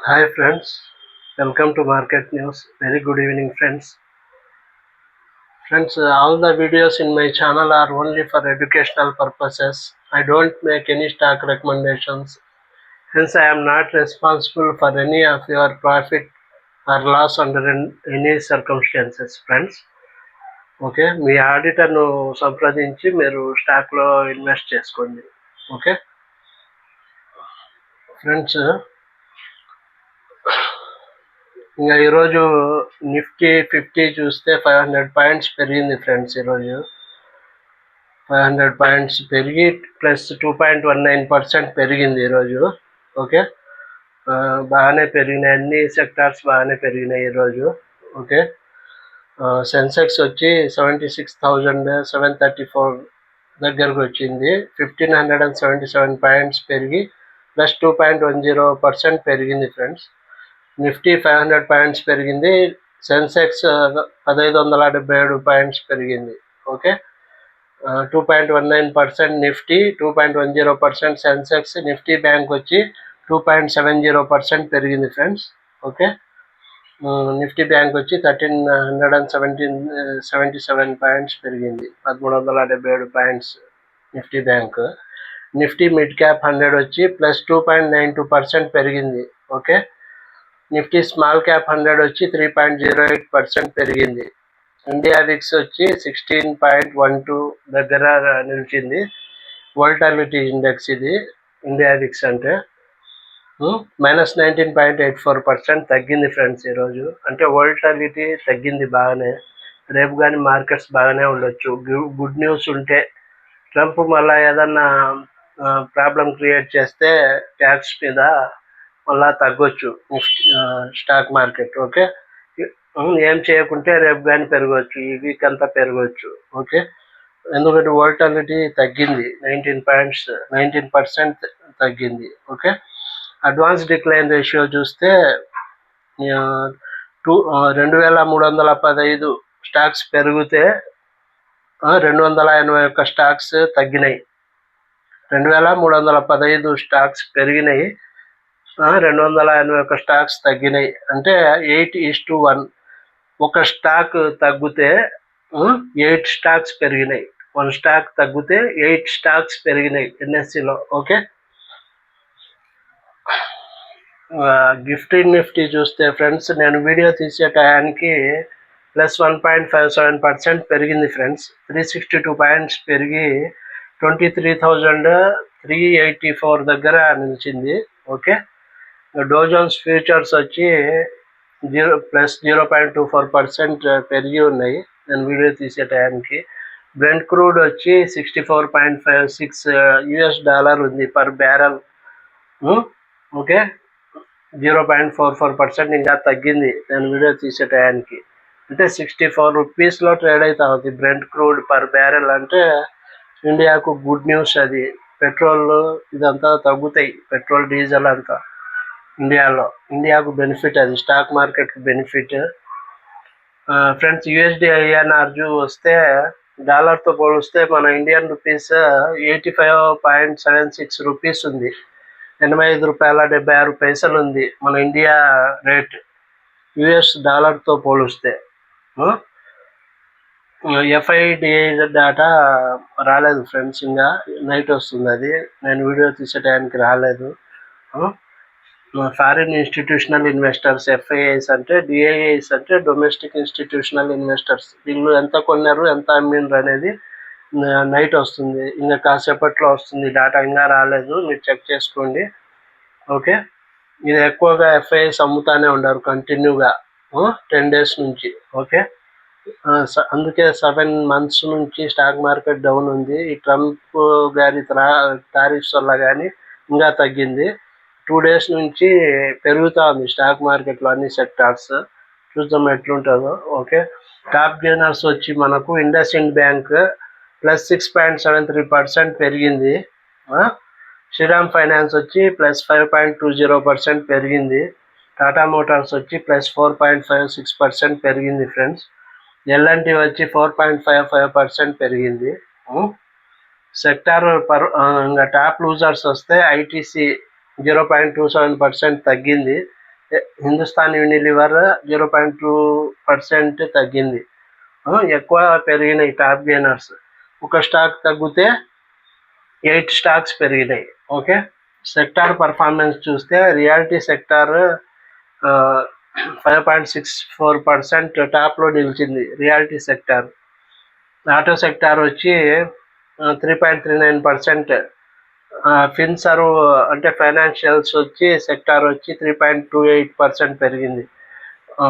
Hi friends welcome to market news very good evening friends friends all the videos in my channel are only for educational purposes I don't make any stock recommendations I I'm not responsible for any of your profit or loss under any circumstances friends okay మీ ఆడిటర్ను సంప్రదించి మీరు స్టాక్లో invest చేసుకోండి. Okay friends ఇంకా ఈరోజు Nifty fifty చూస్తే five hundred points పెరిగింది friends ఈరోజు. ఫైవ్ హండ్రెడ్ పాయింట్స్ పెరిగి plus two point one nine percent పెరిగింది ఈరోజు. ఓకే? బాగానే పెరిగినాయి. అన్ని సెక్టార్స్ బాగానే పెరిగినాయి ఈరోజు. ఓకే? సెన్సెక్స్ వచ్చి seventy six thousand seven thirty four దగ్గరకు వచ్చింది. Fifteen hundred and seventy seven points పెరిగి plus two point one zero percent పెరిగింది friends. Nifty five hundred points పెరిగింది. సెన్సెక్స్ పదహైదు వందల డెబ్బై ఏడు పాయింట్స్ పెరిగింది. Okay? Two point one nine percent Nifty two point one zero percent Sensex Nifty bank వచ్చి two point seven zero percent పెరిగింది friends. Okay? Nifty bank వచ్చి thirteen hundred and seventeen seventy seven points పెరిగింది. పదమూడు వందల డెబ్బై ఏడు points Nifty bank. Nifty mid cap hundred వచ్చి plus two point nine two percent పెరిగింది. Okay? Nifty small cap hundred వచ్చి three point zero eight percent పెరిగింది. ఇండియా విక్స్ వచ్చి సిక్స్టీన్ పాయింట్ వన్ టూ దగ్గర నిలిచింది. వోల్టాలిటీ ఇండెక్స్ ఇది India VIX అంటే. Minus nineteen point eight four percent తగ్గింది friends ఈరోజు. అంటే వోల్టాలిటీ తగ్గింది బాగానే. రేపు కానీ మార్కెట్స్ బాగానే ఉండొచ్చు. గుడ్ న్యూస్ ఉంటే ట్రంప్ మళ్ళీ ఏదన్నా ప్రాబ్లం క్రియేట్ చేస్తే ట్యాక్స్ మీద మళ్ళా తగ్గొచ్చు స్టాక్ మార్కెట్ ఓకే? ఏం చేయకుంటే రేపు కానీ పెరగవచ్చు ఈ వీక్ అంతా పెరగవచ్చు ఓకే? ఎందుకంటే వోల్టాలిటీ తగ్గింది నైన్టీన్ పాయింట్స్ నైన్టీన్ పర్సెంట్ తగ్గింది ఓకే? అడ్వాన్స్ డిక్లైన్ రేషియో చూస్తే టూ రెండు వేల మూడు వందల పదహైదు స్టాక్స్ పెరిగితే రెండు వందల ఎనభై ఒక్క స్టాక్స్ తగ్గినాయి. రెండు వేల మూడు వందల పదహైదు స్టాక్స్ పెరిగినాయి. రెండు వందల ఎనభై ఒక స్టాక్స్ తగ్గినాయి. అంటే ఎయిట్ ఈస్ టు వన్. ఒక స్టాక్ తగ్గితే ఎయిట్ స్టాక్స్ పెరిగినాయి. వన్ స్టాక్ తగ్గితే ఎయిట్ స్టాక్స్ పెరిగినాయి ఎన్ఎస్సిలో ఓకే? గిఫ్ట్ నిఫ్టీ చూస్తే ఫ్రెండ్స్ నేను వీడియో తీసే టయానికి plus one point five seven percent పెరిగింది friends. Three sixty two points పెరిగి twenty three thousand three eighty four దగ్గర నిలిచింది ఓకే? డోజోన్స్ ఫ్యూచర్స్ వచ్చి zero plus zero point two four percent పెరిగి ఉన్నాయి. నేను వీడియో తీసే టైంకి. బ్రెంట్ క్రూడ్ వచ్చి sixty four point five six uh, US dollar ఉంది per barrel. Hmm? Okay? Zero point four four percent ఇంకా తగ్గింది నేను వీడియో తీసే టయానికి అంటే సిక్స్టీ ఫోర్ రూపీస్లో ట్రేడ్ అవుతా ఉంది. బ్రెంట్ క్రూడ్ పర్ బ్యారెల్ అంటే ఇండియాకు గుడ్ న్యూస్ అది. పెట్రోల్ ఇదంతా తగ్గుతాయి. పెట్రోల్ డీజిల్ అంతా. ఇండియాలో ఇండియాకు బెనిఫిట్ అది స్టాక్ మార్కెట్కి బెనిఫిట్ ఫ్రెండ్స్ యుఎస్డి ఐఎన్ఆర్జు వస్తే డాలర్తో పోలిస్తే మన Indian rupees eighty five point seven six rupees ఉంది. ఎనభై ఐదు రూపాయల డెబ్బై ఆరు పైసలు ఉంది మన ఇండియా రేట్ యుఎస్ డాలర్తో పోలిస్తే ఎఫ్ఐడిఐ డేటా రాలేదు ఫ్రెండ్స్ ఇంకా నైట్ వస్తుంది అది. నేను వీడియో తీసే టైంకి రాలేదు ఫారిన్ ఇన్స్టిట్యూషనల్ ఇన్వెస్టర్స్ ఎఫ్ఐఐస్ అంటే డిఐఐస్ అంటే డొమెస్టిక్ ఇన్స్టిట్యూషనల్ ఇన్వెస్టర్స్. వీళ్ళు ఎంత కొన్నారు ఎంత అమ్మిండ్రు అనేది నైట్ వస్తుంది. ఇంకా కాసేపట్లో వస్తుంది. డేటా ఇంకా రాలేదు. మీరు చెక్ చేసుకోండి. ఓకే? ఇది ఎక్కువగా ఎఫ్ఐఎస్ అమ్ముతానే ఉన్నారు కంటిన్యూగా. టెన్ డేస్ నుంచి. ఓకే? స- అందుకే సెవెన్ మంత్స్ నుంచి స్టాక్ మార్కెట్ డౌన్ ఉంది. ఈ ట్రంప్ గారి తారీఫ్స్ వల్ల కానీ ఇంకా తగ్గింది. టూ డేస్ నుంచి పెరుగుతూ ఉంది. స్టాక్ మార్కెట్లో అన్ని సెక్టార్స్. చూద్దాం ఎట్లుంటుందో. ఓకే? టాప్ గెయినర్స్ వచ్చి మనకు IndusInd Bank plus six point seven three percent పెరిగింది. శ్రీరామ్ ఫైనాన్స్ వచ్చి plus five point two zero percent పెరిగింది. టాటా మోటార్స్ వచ్చి plus four point five six percent friends LNT. L&T వచ్చి four point five five percent పెరిగింది. Sector per ఇంకా top losers వస్తే ITC zero point two seven percent తగ్గింది. Hindustan Unilever zero point two percent తగ్గింది. ఎక్కువ పెరిగినాయి top gainers. ఒక stock తగ్గితే ఎయిట్ స్టాక్స్ పెరిగినాయి. ఓకే? సెక్టార్ పర్ఫార్మెన్స్ చూస్తే reality sector five point six four percent టాప్లో నిలిచింది రియాలిటీ సెక్టార్. ఆటో సెక్టార్ వచ్చి three point three nine percent FinServ అంటే ఫైనాన్షియల్స్ వచ్చి సెక్టార్ వచ్చి three point two eight percent పెరిగింది. ఆ,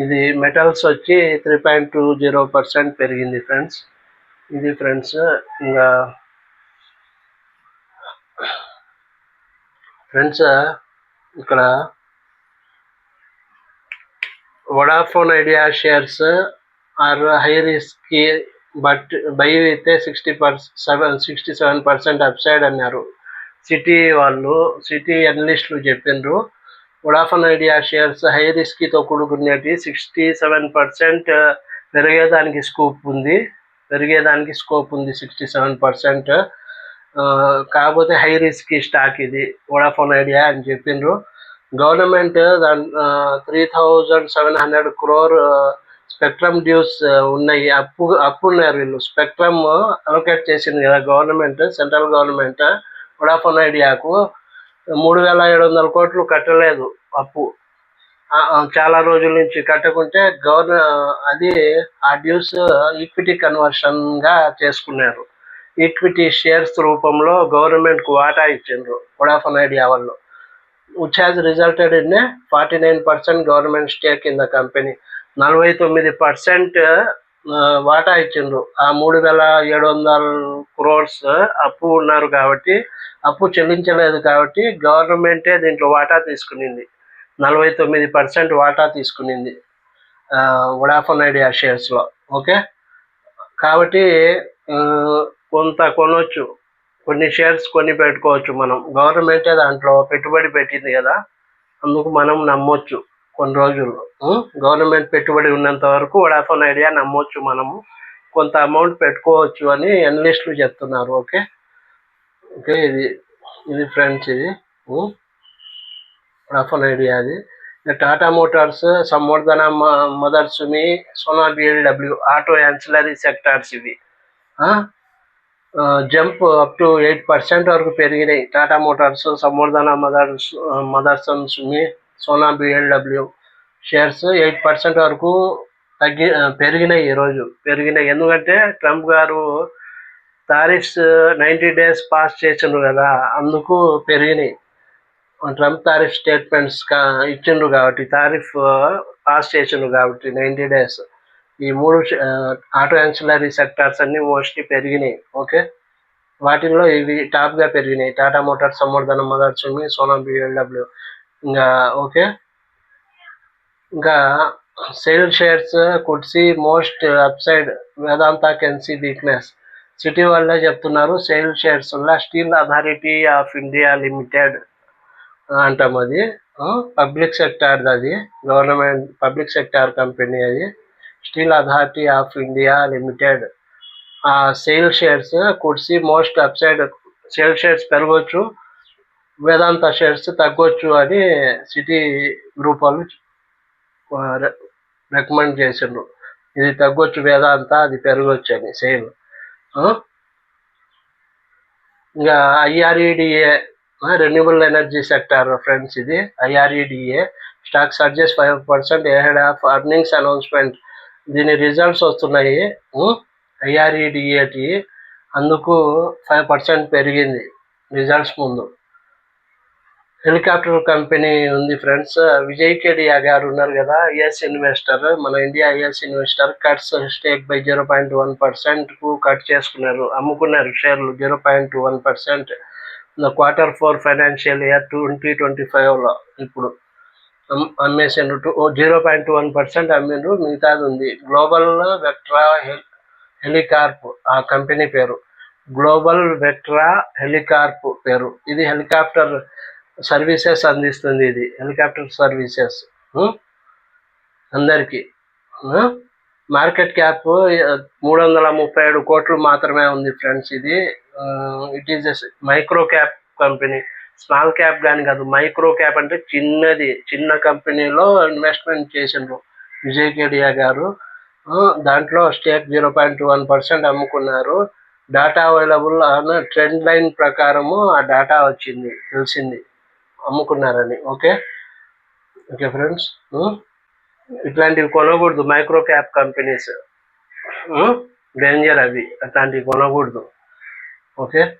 ఇది మెటల్స్ వచ్చి three point two zero percent friends friends. ఇది ఫ్రెండ్స్ ఇంకా ఫ్రెండ్స్ ఇక్కడ Vodafone Idea shares are high risk but buy అయితే sixty per seven sixty seven percent upside అన్నారు. సిటీ వాళ్ళు సిటీ అనలిస్టులు చెప్పిండ్రు వడాఫోన్ ఐడియా షేర్స్ హై రిస్క్తో కూడుకునేటి సిక్స్టీ సెవెన్ పర్సెంట్ పెరిగేదానికి స్కోప్ ఉంది. పెరిగేదానికి స్కోప్ ఉంది సిక్స్టీ సెవెన్ పర్సెంట్. కాకపోతే హై రిస్క్ స్టాక్ ఇది వడాఫోన్ ఐడియా అని చెప్పిండ్రు గవర్నమెంట్ దాని three thousand seven hundred crore spectrum dues ఉన్నాయి. అప్పు అప్పు ఉన్నారు వీళ్ళు. స్పెక్ట్రమ్ అలొకేట్ చేసింది కదా గవర్నమెంట్ సెంట్రల్ గవర్నమెంట్ వడాఫోన్ ఐడియాకు మూడు వేల ఏడు వందల కోట్లు కట్టలేదు అప్పు. చాలా రోజుల నుంచి కట్టకుంటే గవర్న అది ఆ డ్యూస్ ఈక్విటీ కన్వర్షన్గా చేసుకున్నారు. ఈక్విటీ షేర్స్ రూపంలో గవర్నమెంట్కు వాటా ఇచ్చిండ్రు వడాఫోన్ ఐడియా వాళ్ళు. Which has resulted in a 49% government stake in the company. నలభై తొమ్మిది పర్సెంట్ వాటా ఇచ్చిండ్రు. ఆ మూడు వేల ఏడు వందల క్రోర్స్ అప్పు ఉన్నారు కాబట్టి అప్పు చెల్లించలేదు కాబట్టి గవర్నమెంటే దీంట్లో వాటా తీసుకునింది. నలభై తొమ్మిది పర్సెంట్ వాటా తీసుకునింది వడాఫోన్ ఐడియా షేర్స్లో ఓకే? కాబట్టి కొంత కొనవచ్చు కొన్ని షేర్స్ కొని పెట్టుకోవచ్చు మనం. గవర్నమెంటే దాంట్లో పెట్టుబడి పెట్టింది కదా. అందుకు మనం నమ్మొచ్చు. కొన్ని రోజులు గవర్నమెంట్ పెట్టుబడి ఉన్నంత వరకు వడాఫోన్ ఐడియా నమ్మవచ్చు మనము. కొంత అమౌంట్ పెట్టుకోవచ్చు అని అనలిస్టులు చెప్తున్నారు ఓకే? ఓకే ఇది ఇది ఫ్రెండ్స్ ఇది వడాఫోన్ ఐడియా అది. Tata Motors Samvardhana Mother Sumi Sona BLW auto ancillary sectors ఇవి. Jump up to eight percent వరకు పెరిగినాయి. Tata Motors Samvardhana Mothers Motherson Sumi Sona BLW shares eight percent వరకు తగ్గి పెరిగినాయి ఈరోజు పెరిగినాయి. ఎందుకంటే ట్రంప్ గారు తారీఫ్స్ నైంటీ డేస్ పాస్ చేసిండ్రు కదా అందుకు పెరిగినాయి. ట్రంప్ తారిఫ్ స్టేట్మెంట్స్ కా ఇచ్చిండ్రు కాబట్టి తారీఫ్ పాస్ చేసిండ్రు కాబట్టి నైంటీ డేస్. ఈ మూడు ఆటో యాన్సిలరీ సెక్టార్స్ అన్ని మోస్ట్లీ పెరిగినాయి. ఓకే? వాటిల్లో ఇవి టాప్గా పెరిగినాయి. Tata Motors Samvardhana Mothers Sona BLW ఇంకా ఓకే. ఇంకా SAIL shares could see most upside Vedanta can see weakness Citi వాళ్ళే చెప్తున్నారు సేల్ షేర్స్ వల్ల Steel Authority of India Limited అంటాం అది. పబ్లిక్ సెక్టార్ అది. గవర్నమెంట్ పబ్లిక్ సెక్టార్ కంపెనీ అది. Steel Authority of India Limited ఆ SAIL shares could see most upside SAIL shares పెరగవచ్చు Vedanta shares తగ్గొచ్చు అని సిటీ గ్రూప్ వాళ్ళు రికమెండ్ చేసిండ్రు. ఇది తగ్గొచ్చు వేదాంత అది పెరగొచ్చు అని సేమ్. ఇంకా IREDA renewable energy sector friends ఇది IREDA stock surges five percent ahead of earnings announcement దీని రిజల్ట్స్ వస్తున్నాయి. ఐఆర్ఈడిఏటి అందుకు ఫైవ్ పర్సెంట్ పెరిగింది. రిజల్ట్స్ ముందు. హెలికాప్టర్ కంపెనీ ఉంది ఫ్రెండ్స్. విజయ్ కేడియా గారు ఉన్నారు కదా యుఎస్ ఇన్వెస్టర్. మన India US investor cuts stake by zero point one పర్సెంట్కు cut చేసుకున్నారు. అమ్ముకున్నారు షేర్లు zero point one percent. Quarter four financial year twenty twenty ఫైవ్లో ఇప్పుడు అమ్- అమ్మేసిండ్రు. Two zero point one percent అమ్మిండ్రు మిగతాది ఉంది. గ్లోబల్ వెక్ట్రా హెలికార్ప్ ఆ కంపెనీ పేరు. గ్లోబల్ వెక్ట్రా హెలికార్ప్ పేరు. ఇది హెలికాప్టర్ సర్వీసెస్ అందిస్తుంది ఇది హెలికాప్టర్ సర్వీసెస్. అందరికీ. మార్కెట్ క్యాప్ మూడు వందల ముప్పై ఏడు కోట్లు మాత్రమే ఉంది ఫ్రెండ్స్ ఇది. It is micro cap company. Small cap కానీ కాదు మైక్రో క్యాప్ అంటే చిన్నది చిన్న కంపెనీలో ఇన్వెస్ట్మెంట్ చేసిండ్రు విజయ్ కేడియా గారు. దాంట్లో stake zero point one percent అమ్ముకున్నారు. డాటా అవైలబుల్ అన్న ట్రెండ్ లైన్ ప్రకారము ఆ డాటా వచ్చింది తెలిసింది. అమ్ముకున్నారని. ఓకే? Okay friends? ఇట్లాంటివి కొనకూడదు. Micro cap companies. డేంజర్ అవి. అట్లాంటివి కొనకూడదు. ఓకే?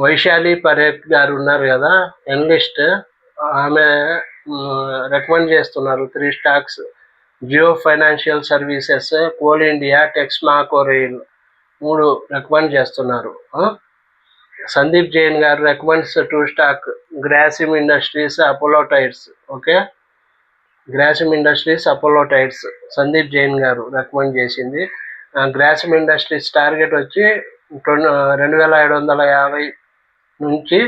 వైశాలి పరేఖ్ గారు ఉన్నారు కదా? ఎన్లిస్ట్. ఆమె రికమెండ్ చేస్తున్నారు three stocks Jio Financial Services Coal India Texmaco Rail మూడు రికమెండ్ చేస్తున్నారు. సందీప్ జైన్ గారు recommends two stock Grasim Industries Apollo Tyres okay Grasim Industries Apollo Tyres Sandeep Jain గారు రికమెండ్ చేసింది. గ్రాసిమ్ ఇండస్ట్రీస్ టార్గెట్ వచ్చి రెండు రెండు వేల ఏడు వందల యాభై నుంచి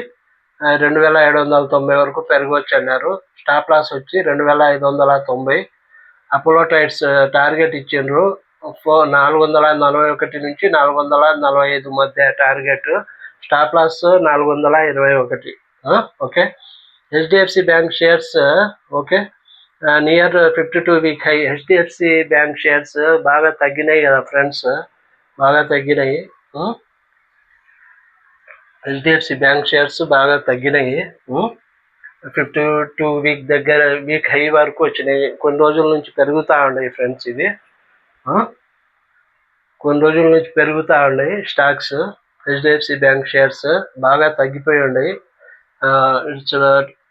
రెండు వేల ఏడు వందల తొంభై వరకు పెరగవచ్చు అన్నారు. స్టాప్ లాస్ వచ్చి రెండు వేల ఐదు వందల తొంభై. అపోలో టైర్స్ టార్గెట్ ఇచ్చిండ్రు. ఫో నాలుగు వందల నలభై ఒకటి నుంచి నాలుగు వందల నలభై ఐదు మధ్య టార్గెట్ స్టాప్ లాస్ నాలుగు వందల ఇరవై ఒకటి. Okay. HDFC Bank shares okay. Near fifty two week high. HDFC Bank shares బాగా తగ్గినాయి కదా ఫ్రెండ్స్. బాగా తగ్గినాయి. హెచ్డిఎఫ్సి బ్యాంక్ షేర్స్ బాగా తగ్గినాయి. ఫిఫ్టీ టూ వీక్ దగ్గర వీక్ హై వరకు వచ్చినాయి. కొన్ని రోజుల నుంచి పెరుగుతూ ఉన్నాయి ఫ్రెండ్స్ ఇవి. కొన్ని రోజుల నుంచి పెరుగుతూ ఉన్నాయి స్టాక్స్. హెచ్డిఎఫ్సి బ్యాంక్ షేర్స్ బాగా తగ్గిపోయి ఉన్నాయి. It's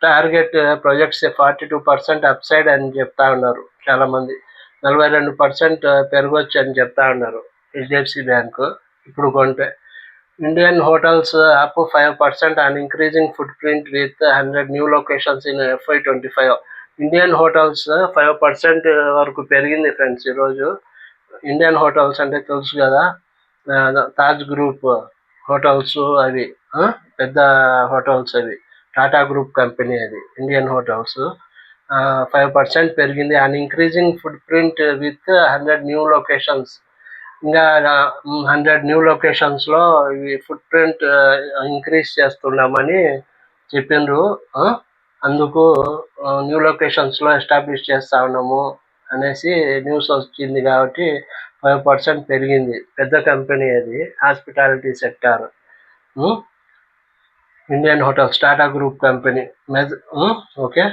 target projects forty two percent upside అని చెప్తా ఉన్నారు చాలా మంది నలభై రెండు పర్సెంట్ పెరగవచ్చు అని చెప్తా ఉన్నారు హెచ్డిఎఫ్సి బ్యాంక్ ఇప్పుడు కొంటే. Indian Hotels up five percent and increasing footprint with hundred new locations in FY twenty five. Indian Hotels five percent వరకు పెరిగింది ఫ్రెండ్స్ ఈరోజు. ఇండియన్ హోటల్స్ అంటే తెలుసు కదా తాజ్ గ్రూప్. హోటల్స్ అవి పెద్ద హోటల్స్ అవి టాటా గ్రూప్ కంపెనీ అది ఇండియన్ హోటల్స్. ఫైవ్ పర్సెంట్ పెరిగింది. And increasing footprint with hundred new locations ఇంకా హండ్రెడ్ న్యూ లొకేషన్స్లో ఇవి ఫుడ్ ప్రింట్ ఇంక్రీజ్ చేస్తున్నామని చెప్పిండ్రు. అందుకు న్యూ లొకేషన్స్లో ఎస్టాబ్లిష్ చేస్తా ఉన్నాము అనేసి న్యూస్ వచ్చింది కాబట్టి ఫైవ్ పర్సెంట్ పెరిగింది. పెద్ద కంపెనీ అది hospitality sector. Indian Hotels Tata group company. మెజ్ okay.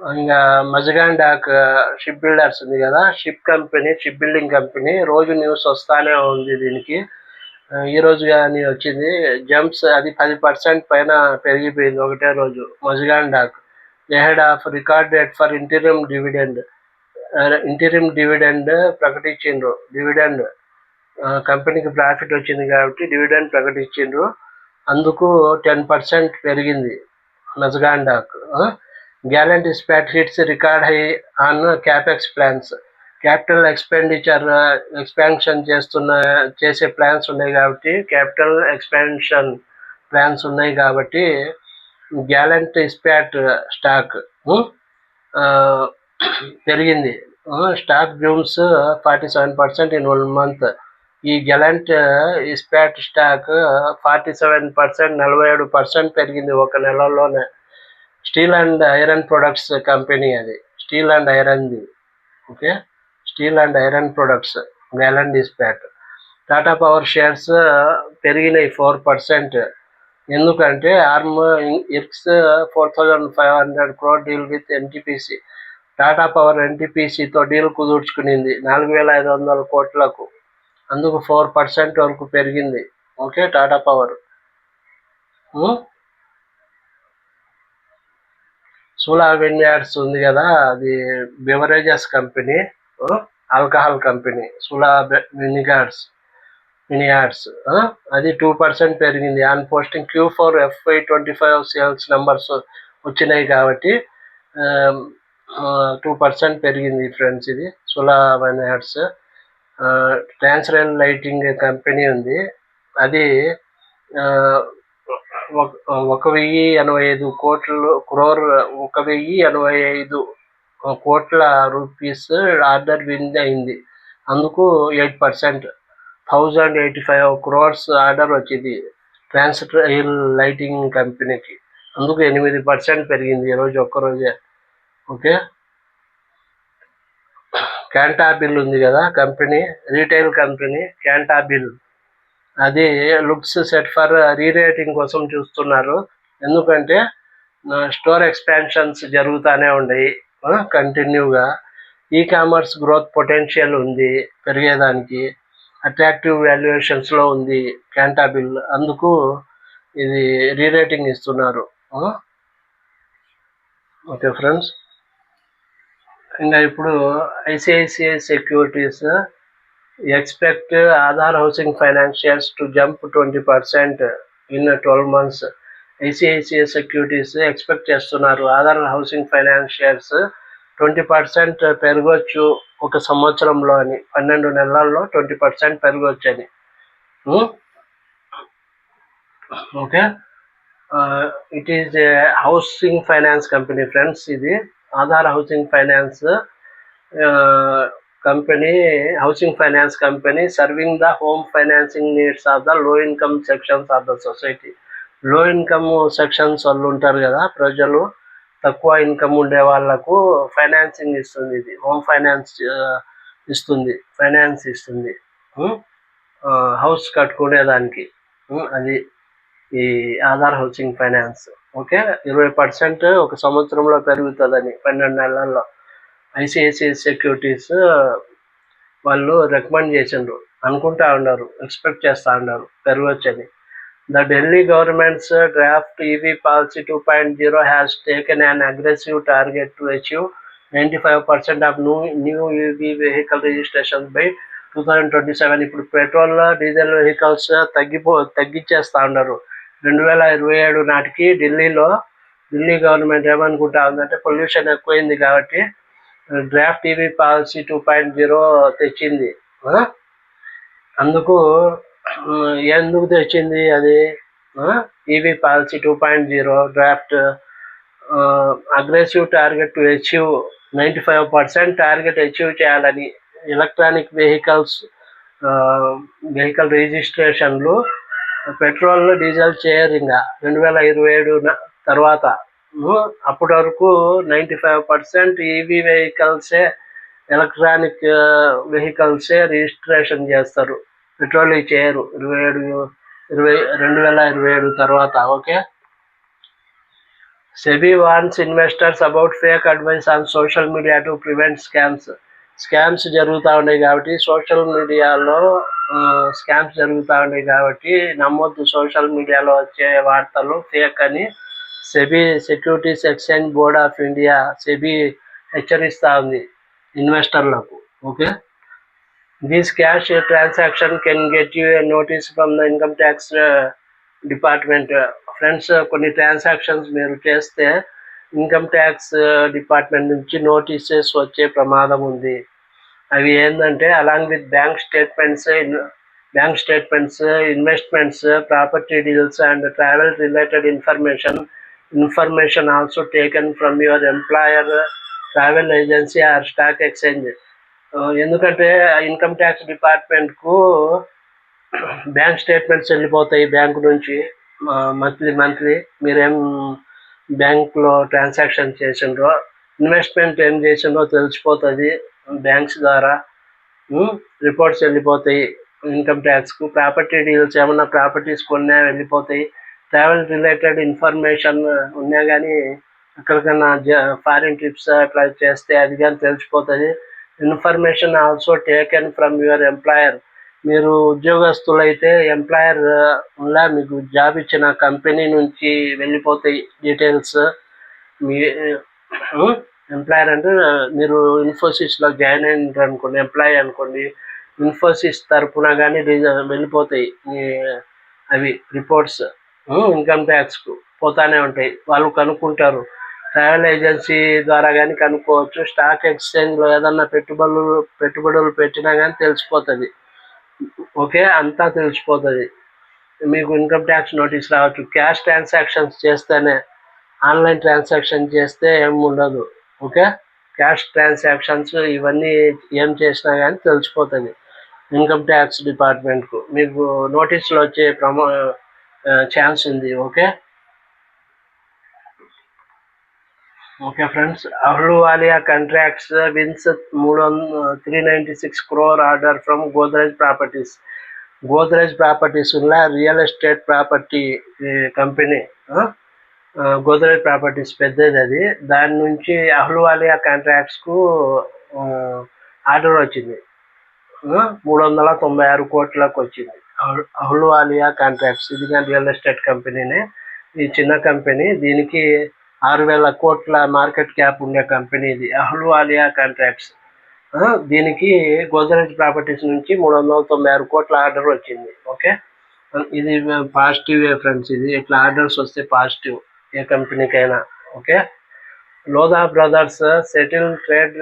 ఇంకా మజగాన్ డాక్ షిప్ బిల్డర్స్ ఉంది కదా ship company ship building company. రోజు న్యూస్ వస్తానే ఉంది దీనికి. ఈరోజు ఈ రోజు కానీ వచ్చింది. జంప్స్ అది పది పర్సెంట్ పైన పెరిగిపోయింది ఒకటే రోజు. Mazagon dock. Head of record date for interim dividend. Interim dividend ప్రకటించిండ్రు. Dividend కంపెనీకి ప్రాఫిట్ వచ్చింది కాబట్టి డివిడెండ్ ప్రకటించిండ్రు. అందుకు టెన్ పర్సెంట్ పెరిగింది నజగాండాకు. Gallantt Ispat hits record high on capex plans capital expenditure expansion చేస్తున్న చేసే ప్లాన్స్ ఉన్నాయి కాబట్టి క్యాపిటల్ ఎక్స్పాన్షన్ ప్లాన్స్ ఉన్నాయి కాబట్టి గ్యాలెంట్ ఇస్పాట్ స్టాక్ పెరిగింది stock zooms forty seven percent in one month. ఈ Gallantt Ispat stock forty seven percent నలభై ఏడు పర్సెంట్ పెరిగింది ఒక నెలలోనే steel and iron products company అది. Steel and ఐరన్ది. Okay? Steel and iron products Gallantt Ispat Tata Power shares పెరిగినాయి four percent. ఎందుకంటే arm inks four thousand five hundred crore deal with NTPC Tata Power ఎన్టీపీసీతో deal కుదుర్చుకునింది. నాలుగు వేల ఐదు వందల కోట్లకు. అందుకు ఫోర్ పర్సెంట్ వరకు పెరిగింది. Okay Tata Power Sula vineyards ఉంది కదా అది beverages company alcohol company Sula Vineyards vineyards అది టూ పర్సెంట్ పెరిగింది. On posting Q four FY twenty five sales numbers వచ్చినాయి కాబట్టి టూ పర్సెంట్ పెరిగింది ఫ్రెండ్స్ ఇది సోలా హెడ్స్ ట్రాన్స్రల్ లైటింగ్ కంపెనీ ఉంది. అది ఒక- ఒక వెయ్యి ఎనభై ఐదు కోట్లు క్రోర్ ఒక వెయ్యి ఎనభై ఐదు కోట్ల రూపీస్ ఆర్డర్ విన్ అయింది. అందుకు eight percent thousand eighty five crores order వచ్చింది ట్రాన్స్ట్రైల్ లైటింగ్ కంపెనీకి అందుకు ఎనిమిది పర్సెంట్ పెరిగింది ఈరోజు ఒక్కరోజే ఓకే. క్యాంటాబిల్ ఉంది కదా కంపెనీ రీటైల్ కంపెనీ క్యాంటాబిల్ అది లుక్స్ సెట్ ఫర్ రీరేటింగ్ కోసం చూస్తున్నారు. ఎందుకంటే స్టోర్ ఎక్స్పాన్షన్స్ జరుగుతూనే ఉన్నాయి. కంటిన్యూగా. ఈ కామర్స్ గ్రోత్ పొటెన్షియల్ ఉంది పెరిగేదానికి. అట్రాక్టివ్ వాల్యుయేషన్స్లో ఉంది క్యాంటాబిల్ అందుకు ఇది రీరేటింగ్ ఇస్తున్నారు. ఓకే ఫ్రెండ్స్ ఇంకా ఇప్పుడు ICICI Securities expect Aadhaar Housing Financials to jump twenty percent in twelve months. ICICI Securities expect చేస్తున్నారు. Aadhaar Housing Financials twenty percent పెరగవచ్చు ఒక సంవత్సరంలో అని. పన్నెండు నెలల్లో ట్వంటీ పర్సెంట్ పెరగవచ్చు అని. Okay? It is housing finance company friends ఇది. Aadhaar Housing Finance company housing finance company serving the home financing needs of the low income sections of the society low income sections వాళ్ళు ఉంటారు కదా ప్రజలు తక్కువ income ఉండే వాళ్ళకు financing ఇస్తుంది ఇది. హోమ్ ఫైనాన్స్ ఇస్తుంది ఫైనాన్స్ ఇస్తుంది. హౌస్ కట్టుకునేదానికి. అది ఈ ఆధార్ హౌసింగ్ ఫైనాన్స్. ఓకే? ఇరవై పర్సెంట్ ఒక సంవత్సరంలో పెరుగుతుందని పన్నెండు నెలల్లో. ఐసిఐసిఐ సెక్యూరిటీస్ వాళ్ళు రికమెండ్ చేసిండ్రు. అనుకుంటా ఉన్నారు. ఎక్స్పెక్ట్ చేస్తూ ఉన్నారు. పెరగవచ్చని the Delhi government's draft EV policy two point zero has taken an aggressive target to achieve ninety five percent of new new EV vehicle registration by two thousand twenty seven. ఇప్పుడు petrol diesel vehicles తగ్గిపో తగ్గించేస్తూ ఉన్నారు. రెండు వేల ఇరవై ఏడు నాటికి ఢిల్లీలో ఢిల్లీ గవర్నమెంట్ ఏమనుకుంటా ఉందంటే పొల్యూషన్ ఎక్కువైంది కాబట్టి draft EV policy two point zero తెచ్చింది. అందుకు ఎందుకు తెచ్చింది అది? EV policy two point zero draft aggressive target to achieve ninety five percent target achieve చేయాలని ఎలక్ట్రానిక్ వెహికల్స్ వెహికల్ రిజిస్ట్రేషన్లు పెట్రోల్ డీజిల్ చేయరు ఇంకా. రెండు వేల ఇరవై ఏడు తర్వాత అప్పటి వరకు నైంటీ ఫైవ్ పర్సెంట్ ఈవీ వెహికల్సే ఎలక్ట్రానిక్ వెహికల్సే రిజిస్ట్రేషన్ చేస్తారు. పెట్రోల్ చేయరు. ఇరవై ఏడు ఇరవై రెండు వేల ఇరవై ఏడు తర్వాత okay? SEBI warns investors about fake advice on social media to prevent scams. Scams జరుగుతూ ఉన్నాయి కాబట్టి సోషల్ మీడియాలో స్కామ్స్ జరుగుతూ ఉన్నాయి కాబట్టి నమ్మొద్దు. సోషల్ మీడియాలో వచ్చే వార్తలు ఫేక్ అని SEBI securities exchange board of India SEBI హెచ్చరిస్తూ ఉంది ఇన్వెస్టర్లకు. Okay? This cash transaction can get you notice from the income tax department friends కొన్ని ట్రాన్సాక్షన్స్ మీరు చేస్తే ఇన్కమ్ ట్యాక్స్ డిపార్ట్మెంట్ నుంచి నోటీసెస్ వచ్చే ప్రమాదం ఉంది. అవి ఏంటంటే along with bank statements bank statements investments property deals and travel related information. Information also taken from your employer travel agency or stock exchange. ఎందుకంటే ఇన్కమ్ ట్యాక్స్ డిపార్ట్మెంట్కు బ్యాంక్ స్టేట్మెంట్స్ వెళ్ళిపోతాయి bank నుంచి monthly monthly. మీరేం బ్యాంక్లో transaction చేసిండ్రో investment ఏం చేసిండ్రో తెలిసిపోతుంది banks ద్వారా. Reports వెళ్ళిపోతాయి. Income ట్యాక్స్కు ప్రాపర్టీ డీల్స్ ఏమన్నా ప్రాపర్టీస్ కొన్నా వెళ్ళిపోతాయి. ట్రావెల్ రిలేటెడ్ ఇన్ఫర్మేషన్ ఉన్నా కానీ ఎక్కడికైనా ఫారిన్ ట్రిప్స్ అట్లా చేస్తే అది కానీ తెలిసిపోతుంది. Information also taken from your employer మీరు ఉద్యోగస్తులైతే ఎంప్లాయర్ ఉన్నా మీకు జాబ్ ఇచ్చిన కంపెనీ నుంచి వెళ్ళిపోతాయి డీటెయిల్స్ మీ ఎంప్లాయర్ అంటే మీరు ఇన్ఫోసిస్లో జాయిన్ అయినారు అనుకోండి ఎంప్లాయీ అనుకోండి ఇన్ఫోసిస్ తరఫున కానీ రీజన్ వెళ్ళిపోతాయి. అవి రిపోర్ట్స్ ఇన్కమ్ ట్యాక్స్కు పోతానే ఉంటాయి. వాళ్ళు కనుక్కుంటారు. ట్రావెల్ ఏజెన్సీ ద్వారా కానీ కనుక్కోవచ్చు. స్టాక్ ఎక్స్చేంజ్లో ఏదన్నా పెట్టుబడులు పెట్టుబడులు పెట్టినా కానీ తెలిసిపోతుంది. ఓకే అంతా తెలిసిపోతుంది. మీకు ఇన్కమ్ ట్యాక్స్ నోటీస్ రావచ్చు. క్యాష్ ట్రాన్సాక్షన్స్ చేస్తేనే ఆన్లైన్ ట్రాన్సాక్షన్ చేస్తే ఏం ఉండదు. ఓకే? క్యాష్ ట్రాన్సాక్షన్స్ ఇవన్నీ ఏం చేసినా కానీ తెలిసిపోతుంది. ఇన్కమ్ ట్యాక్స్ డిపార్ట్మెంట్కు మీకు నోటీసులు వచ్చే ప్రమో ఛాన్స్ ఉంది. Okay? Okay friends Ahluwalia Contracts wins మూడు వంద three ninety six crore order from Godrej Properties Godrej Properties ఉన్న real estate property company Godrej Properties పెద్దది అది. దాని నుంచి అహ్లూవాలియా కాంట్రాక్ట్స్కు ఆర్డర్ వచ్చింది. మూడు వందల తొంభై ఆరు కోట్లకు వచ్చింది. అహ్- అహ్లూవాలియా కాంట్రాక్ట్స్ ఇది కానీ రియల్ ఎస్టేట్ కంపెనీనే ఈ చిన్న కంపెనీ దీనికి ఆరు వేల కోట్ల మార్కెట్ క్యాప్ ఉండే కంపెనీ ఇది. అహ్లువాలియా కాంట్రాక్ట్స్ దీనికి గోదరేజ్ ప్రాపర్టీస్ నుంచి మూడు వందల తొంభై ఆరు కోట్ల ఆర్డర్ వచ్చింది. ఓకే? ఇది పాజిటివ్ ఫ్రెండ్స్ ఇది ఇట్లా ఆర్డర్స్ వస్తే పాజిటివ్ ఏ కంపెనీకైనా okay? Lodha brothers settle trade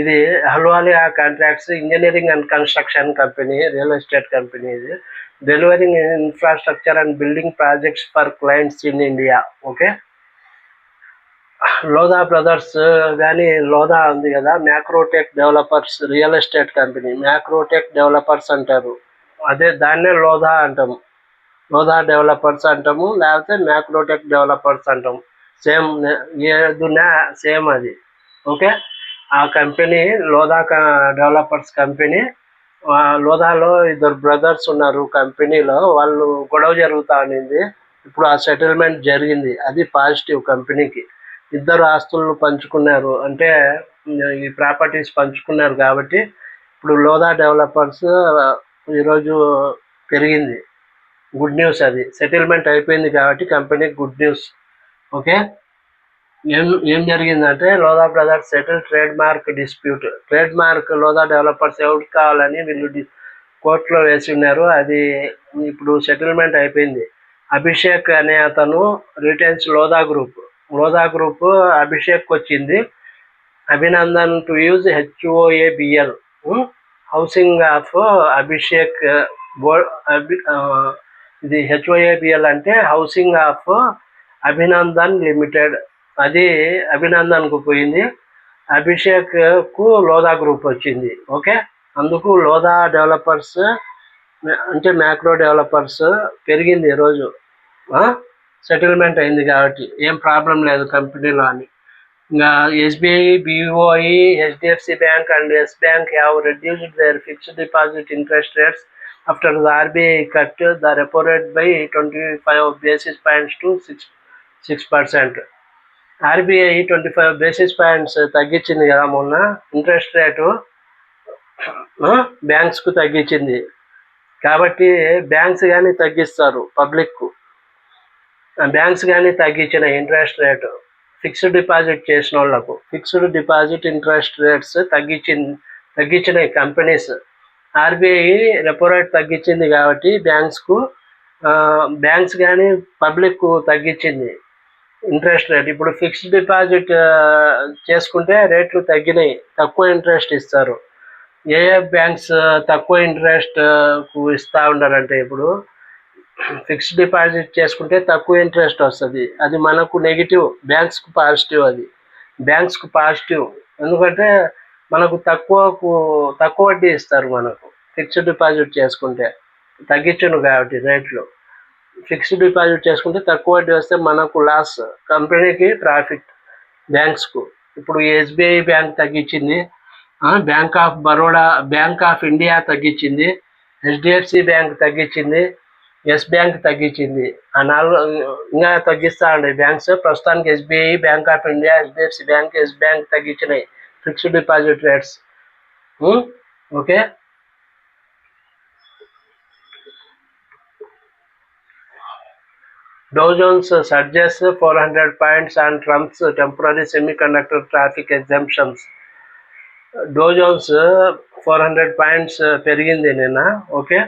ఇది Ahluwalia Contracts engineering and construction company real estate company ఇది. Delivering infrastructure and building projects for clients in India okay? Lodha brothers uh, కానీ లోదా ఉంది కదా Macrotech Developers real estate company Macrotech Developers అంటారు. అదే దాన్నే లోదా అంటాము. Lodha developers అంటాము లేకపోతే మ్యాక్రోటెక్ డెవలపర్స్ అంటాము. సేమ్ ఏదున్నా సేమ్ అది. ఓకే? ఆ కంపెనీ లోదా డెవలపర్స్ కంపెనీ ఆ, లోదాలో ఇద్దరు బ్రదర్స్ ఉన్నారు కంపెనీలో వాళ్ళు గొడవ జరుగుతూ ఉన్నింది ఇప్పుడు ఆ సెటిల్మెంట్ జరిగింది. అది పాజిటివ్ కంపెనీకి. ఇద్దరు ఆస్తులను పంచుకున్నారు. అంటే ఈ ప్రాపర్టీస్ పంచుకున్నారు కాబట్టి ఇప్పుడు లోదా డెవలపర్స్ ఈరోజు పెరిగింది. గుడ్ న్యూస్ అది. సెటిల్మెంట్ అయిపోయింది కాబట్టి కంపెనీకి గుడ్ న్యూస్. ఓకే? ఏం ఏం జరిగిందంటే Lodha brothers settle trademark dispute. Trademark Lodha Developers ఎవరికి కావాలని వీళ్ళు కోర్టులో వేసి ఉన్నారు. అది ఇప్పుడు సెటిల్మెంట్ అయిపోయింది. అభిషేక్ అనే అతను retains Lodha group. Lodha group Abhishek వచ్చింది Abhinandan to use HOABL housing of Abhishek Abhi ఇది హెచ్ఓఏబిఎల్ అంటే హౌసింగ్ ఆఫ్ అభినందన్ లిమిటెడ్. అది అభినందన్కు పోయింది. అభిషేక్కు లోదా గ్రూప్ వచ్చింది. ఓకే? అందుకు లోదా డెవలపర్స్ అంటే మ్యాక్రో డెవలపర్స్ పెరిగింది ఈరోజు సెటిల్మెంట్ అయింది కాబట్టి ఏం ప్రాబ్లం లేదు కంపెనీలో అని. ఇంకా SBI BOI HDFC Bank and Yes Bank have reduced their fixed deposit interest rates after the RBI cut the repo rate by twenty five basis points to six six percent RBI twenty five basis points తగ్గించింది కదా మొన్న. Interest rate బ్యాంక్స్కు తగ్గించింది. కాబట్టి banks కానీ తగ్గిస్తారు పబ్లిక్కు banks కానీ తగ్గించిన ఇంట్రెస్ట్ రేటు ఫిక్స్డ్ డిపాజిట్ చేసిన వాళ్ళకు ఫిక్స్డ్ డిపాజిట్ ఇంట్రెస్ట్ రేట్స్ తగ్గించింది తగ్గించినాయి కంపెనీస్. ఆర్బీఐ రెపో రేట్ తగ్గించింది కాబట్టి బ్యాంక్స్కు బ్యాంక్స్ కానీ పబ్లిక్ తగ్గించింది ఇంట్రెస్ట్ రేట్. ఇప్పుడు ఫిక్స్డ్ డిపాజిట్ చేసుకుంటే రేట్లు తగ్గినాయి తక్కువ ఇంట్రెస్ట్ ఇస్తారు. ఏ ఏ బ్యాంక్స్ తక్కువ ఇంట్రెస్ట్కు ఇస్తా ఉన్నారంటే ఇప్పుడు ఫిక్స్డ్ డిపాజిట్ చేసుకుంటే తక్కువ ఇంట్రెస్ట్ వస్తుంది. అది మనకు నెగిటివ్ బ్యాంక్స్కు పాజిటివ్ అది. బ్యాంక్స్కు పాజిటివ్ ఎందుకంటే మనకు తక్కువకు తక్కువ వడ్డీ ఇస్తారు మనకు. ఫిక్స్డ్ డిపాజిట్ చేసుకుంటే తగ్గించను కాబట్టి రేట్లు. ఫిక్స్డ్ డిపాజిట్ చేసుకుంటే తక్కువ వడ్డీ వస్తే మనకు లాస్ కంపెనీకి ప్రాఫిట్ బ్యాంక్స్కు ఇప్పుడు ఎస్బీఐ బ్యాంక్ తగ్గించింది. Bank of Baroda Bank of India తగ్గించింది. హెచ్డిఎఫ్సి బ్యాంక్ తగ్గించింది. ఎస్ బ్యాంక్ తగ్గించింది. ఆ నాలుగు ఇంకా తగ్గిస్తా ఉండే బ్యాంక్స్ ప్రస్తుతానికి SBI Bank of India HDFC Bank Yes Bank తగ్గించినాయి. Fixed deposit rates. Okay? Dow Jones surges 400 points on Trump's temporary semiconductor traffic exemptions. Dow Dow Jones four hundred points పెరిగింది నిన్న. Okay?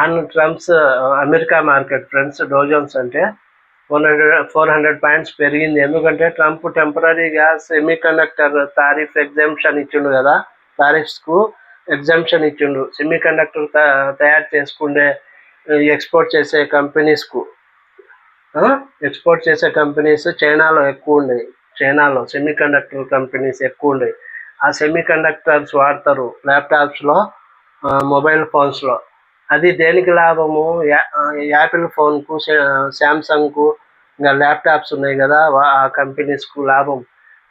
On Trump's America market friends Dow Jones అంటే four hundred four hundred points పెరిగింది. ఎందుకంటే Trump టెంపరీగా semiconductor tariff exemption ఇచ్చిండు కదా తారీఫ్స్కు exemption ఇచ్చిండు. సెమీ కండక్టర్ తయారు చేసుకుండే ఎక్స్పోర్ట్ చేసే కంపెనీస్కు ఎక్స్పోర్ట్ చేసే కంపెనీస్ చైనాలో ఎక్కువ ఉన్నాయి చైనాలో సెమీ కండక్టర్ కంపెనీస్ ఎక్కువ ఉన్నాయి ఆ సెమీ కండక్టర్స్ వాడతారు ల్యాప్టాప్స్లో మొబైల్ ఫోన్స్లో. అది దేనికి లాభము? యాపిల్ ఫోన్కు శాంసంగ్కు ఇంకా ల్యాప్టాప్స్ ఉన్నాయి కదా వా- ఆ కంపెనీస్కు లాభం.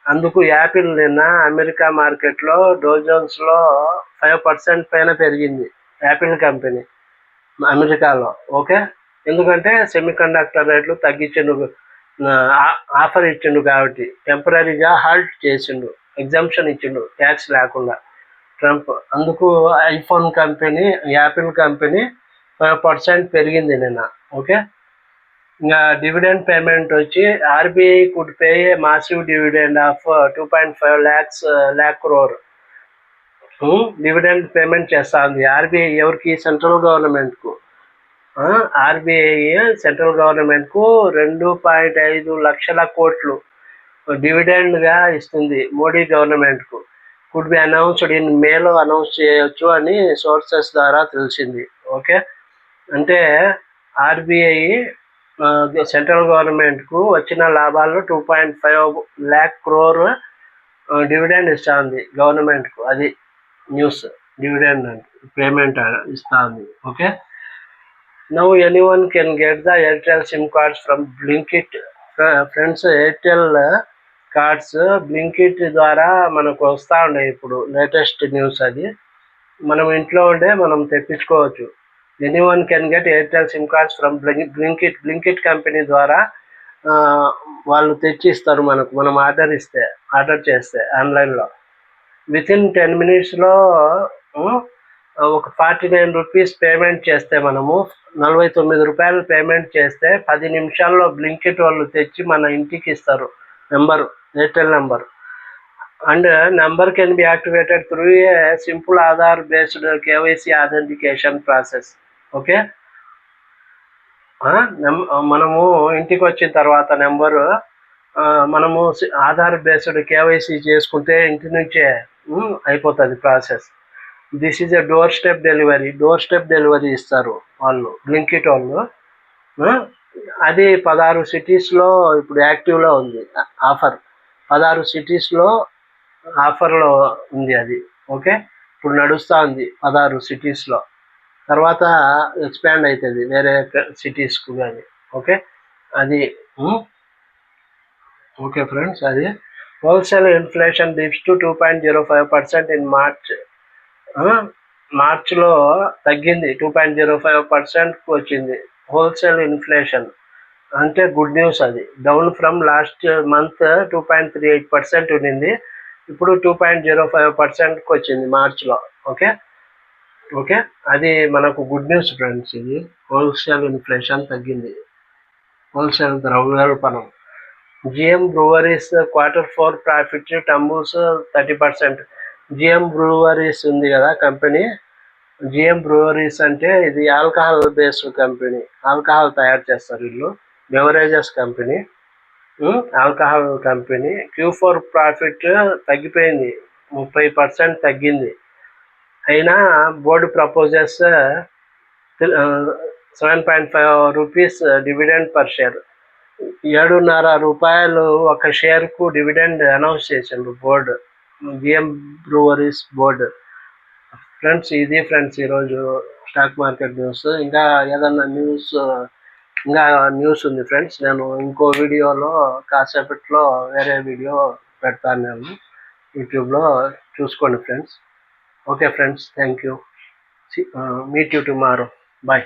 అందుకు యాపిల్ నిన్న అమెరికా మార్కెట్లో డోజోన్స్లో ఫైవ్ పర్సెంట్ పైన పెరిగింది యాపిల్ కంపెనీ అమెరికాలో. ఓకే? ఎందుకంటే సెమీ కండక్టర్ రేట్లు తగ్గించిండు ఆ- ఆఫర్ ఇచ్చిండు కాబట్టి టెంపరీగా హాల్ట్ చేసిండు ఎగ్జామ్షన్ ఇచ్చిండు ట్యాక్స్ లేకుండా. ట్రంప్. అందుకు iPhone company Apple company five percent పెరిగింది నిన్న. ఓకే? ఇంకా డివిడెండ్ పేమెంట్ వచ్చి RBI could pay massive dividend of two point five lakhs lakh crore. Dividend payment చేస్తా ఉంది ఆర్బీఐ ఎవరికి? సెంట్రల్ గవర్నమెంట్కు. ఆర్బీఐ సెంట్రల్ గవర్నమెంట్కు రెండు పాయింట్ ఐదు లక్షల కోట్లు డివిడెండ్గా ఇస్తుంది మోడీ గవర్నమెంట్కు. కుడ్ బి అనౌన్స్డ్ ఇన్ మేలో అనౌన్స్ చేయొచ్చు అని సోర్సెస్ ద్వారా తెలిసింది. ఓకే అంటే ఆర్బీఐ సెంట్రల్ గవర్నమెంట్కు వచ్చిన లాభాలు two point five lakh crore dividend ఇస్తా ఉంది గవర్నమెంట్కు అది న్యూస్ డివిడెండ్ పేమెంట్ ఇస్తా ఉంది okay now anyone can get the Airtel SIM cards from Blinkit friends Airtel cards Blinkit ద్వారా మనకు వస్తూ ఉన్నాయి ఇప్పుడు లేటెస్ట్ న్యూస్ అది. మనం ఇంట్లో ఉండే మనం తెప్పించుకోవచ్చు. Anyone can get Airtel SIM cards from Blinkit Blinkit company ద్వారా వాళ్ళు తెచ్చి ఇస్తారు మనకు. మనం ఆర్డర్ ఇస్తే ఆర్డర్ చేస్తే ఆన్లైన్లో విత్ ఇన్ టెన్ మినిట్స్లో ఒక ఫార్టీ నైన్ రూపీస్ పేమెంట్ చేస్తే మనము నలభై తొమ్మిది రూపాయలు పేమెంట్ చేస్తే పది నిమిషాల్లో బ్లింకిట్ వాళ్ళు తెచ్చి మన ఇంటికి ఇస్తారు. Number Airtel number and number can be activated through a simple Aadhaar based KYC authentication process okay మనము ఇంటికి వచ్చిన తర్వాత నెంబరు మనము ఆధార్ బేస్డ్ కేవైసీ చేసుకుంటే ఇంటి నుంచే అయిపోతుంది process this is a doorstep delivery doorstep delivery ఇస్తారు వాళ్ళు. బ్లింకిట్ వాళ్ళు. అది పదహారు సిటీస్లో ఇప్పుడు యాక్టివ్లో ఉంది ఆఫర్. పదహారు సిటీస్లో ఆఫర్లో ఉంది అది ఓకే? ఇప్పుడు నడుస్తూ ఉంది పదహారు సిటీస్లో తర్వాత ఎక్స్పాండ్ అవుతుంది వేరే సిటీస్కు కానీ ఓకే? అది ఓకే ఫ్రెండ్స్ అది. Wholesale inflation dips to two point zero five percent in March మార్చ్లో తగ్గింది టూ పాయింట్ జీరో ఫైవ్ పర్సెంట్కి వచ్చింది. హోల్సేల్ ఇన్ఫ్లేషన్ అంటే గుడ్ న్యూస్ అది. Down from last month two point three eight percent ఉండింది ఇప్పుడు టూ పాయింట్ జీరో ఫైవ్ పర్సెంట్కి వచ్చింది మార్చ్లో. ఓకే ఓకే అది మనకు గుడ్ న్యూస్ ఫ్రెండ్స్ ఇది. హోల్సేల్ ఇన్ఫ్లేషన్ తగ్గింది. హోల్సేల్ ద్రవ్యోల్బణం. GM breweries quarter four profit tumbles thirty percent GM breweries ఉంది కదా కంపెనీ జిఎం బ్రూవరీస్ అంటే ఇది ఆల్కహాల్ బేస్డ్ కంపెనీ ఆల్కహాల్ తయారు చేస్తారు వీళ్ళు. Beverages company alcohol company Q four profit తగ్గిపోయింది ముప్పై పర్సెంట్ తగ్గింది. అయినా board proposes seven point five rupees dividend per share ఏడున్నర రూపాయలు ఒక షేర్కు డివిడెండ్ అనౌన్స్ చేసిండ్రు board GM breweries board. Friends ఇది ఫ్రెండ్స్ ఈరోజు స్టాక్ మార్కెట్ న్యూస్. ఇంకా ఏదన్నా న్యూస్ ఇంకా న్యూస్ ఉంది ఫ్రెండ్స్ నేను ఇంకో వీడియోలో కాసేపట్లో వేరే వీడియో పెడతాను నేను. యూట్యూబ్లో చూసుకోండి friends. Okay friends thank you. Meet you tomorrow. Bye.